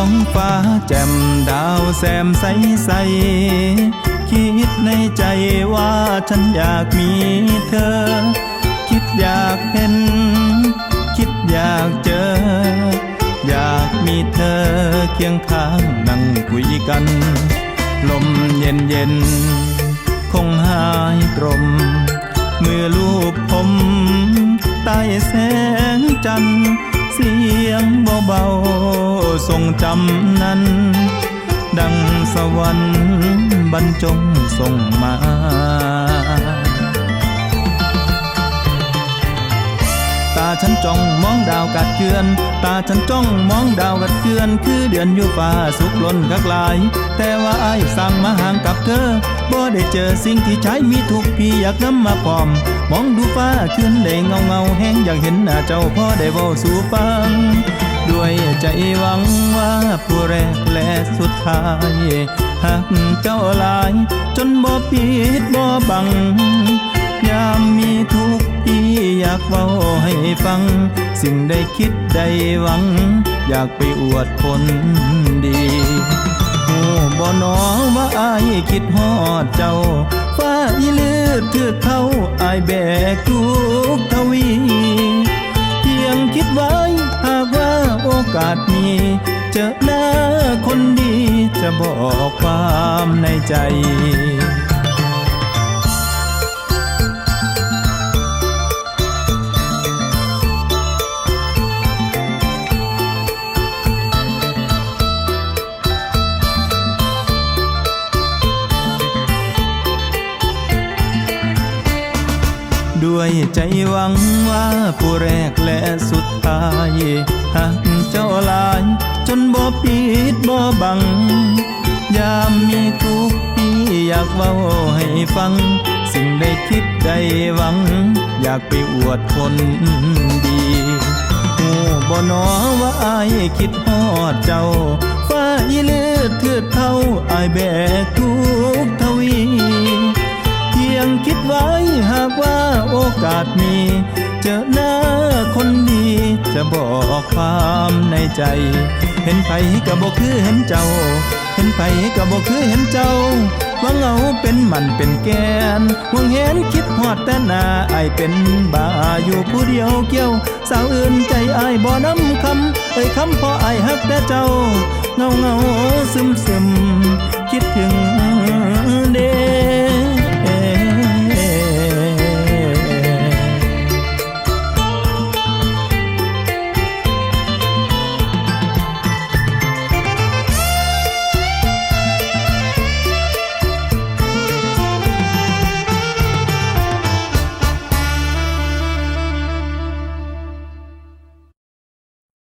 องฟ้าแจ่มดาวแซมใสใส คิดในใจว่าฉันอยากมีเธอ คิดอยากเห็น คิดอยากเจอ อยากมีเธอเคียงข้างนั่งคุยกัน ลมเย็นเย็นคงหายตรมเมื่อลูกผมใต้แสงจันทร์ สียงเบาๆทรงจำนั้น ดังสวรรค์บรรจงส่งมาาฉันจ้องมองดาวกัดเกลือน ตาฉันจ้องมองดาวกัดเกลือน คือเดือนอยู่ฟ้าสุกล้นคักลาย แต่ว่าไอ้สั่งมาห่างกับเธอบ่ได้เจอสิ่งที่ใช้มีทุกพี่อยากนำมาพร้อม มองดูฟ้าขึ้นได้เงาเงาแห้งอยากเห็นหน้าเจ้าพ่อได้เว้าสู่ฟัง ด้วยใจหวังว่าผู้แรกและสุดท้ายหักเจ้าหลาย จนบ่ปิดบ่บังยาม อยากเว้าให้ฟัง สิ่งใดคิดใดหวัง อยากไปอวดคนดีโอ้บ่หนอว่าอายคิดฮอดเจ้าฟ้าอีลืดเทือเขาอายแบกทุกทวี เพียงคิดไว้หากว่าโอกาสมีเจอหน้าคนดีจะบอกความในใจ ด้วยใจหวังว่าผู้แรกและสุดท้ายหักเจ้าลาย จนบ่ปิดบ่บัง ยามมีทุกข์พี่อยากเว้าให้ฟัง สิ่งใดคิดใดหวัง อยากไปอวดคนดีโอ้บ่หนอว่าอายคิดฮอดเจ้า ฟ้าอีเลือดเทือดเท่าอายแบกทุกทวี อกาสมี เจอหน้าคนดี จะบอกความในใจ เห็นไผก็บอกคือเห็นเจ้า เห็นไผก็บอกคือเห็นเจ้าวังเอาเป็นมันเป็นแกนหวังเห็นคิดหอดแต่หน้าไอายเป็นบาอยู่ผู้เดียวเกี่ยว สาวอื่นใจไอายบ่น้ำคำเอ่ยคำพอไอายฮักแต่เจ้า เงาเงาซึมซึม